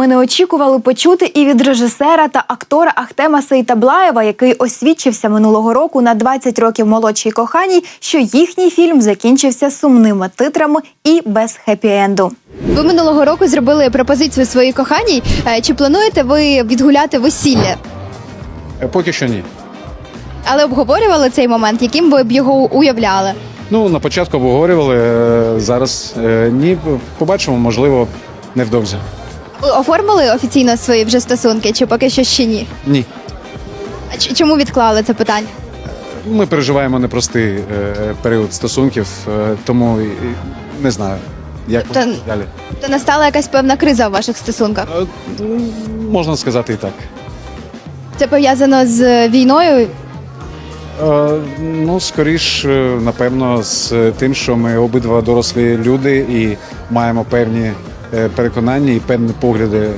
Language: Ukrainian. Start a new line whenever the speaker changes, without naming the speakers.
Ми не очікували почути і від режисера та актора Ахтема Сейтаблаєва, який освідчився минулого року на 20 років молодшій коханій, що їхній фільм закінчився сумними титрами і без хеппі-енду.
Ви минулого року зробили пропозицію своїй коханій. Е, Чи плануєте ви відгуляти весілля?
Е, Поки що ні.
Але обговорювали цей момент, яким ви б його уявляли?
Ну, на початку обговорювали, е, зараз ні. Побачимо, можливо, невдовзі.
Оформили офіційно свої вже стосунки, чи поки що ще ні?
Ні.
А ч- чому відклали це питання?
Ми переживаємо непростий е, період стосунків, е, тому і- і не знаю, як
Та-
буде далі.
То настала якась певна криза в ваших стосунках.
Е, Можна сказати і так.
Це пов'язано з війною.
Е, Ну, скоріш, е, напевно, з тим, що ми обидва дорослі люди і маємо певні переконання і певні погляди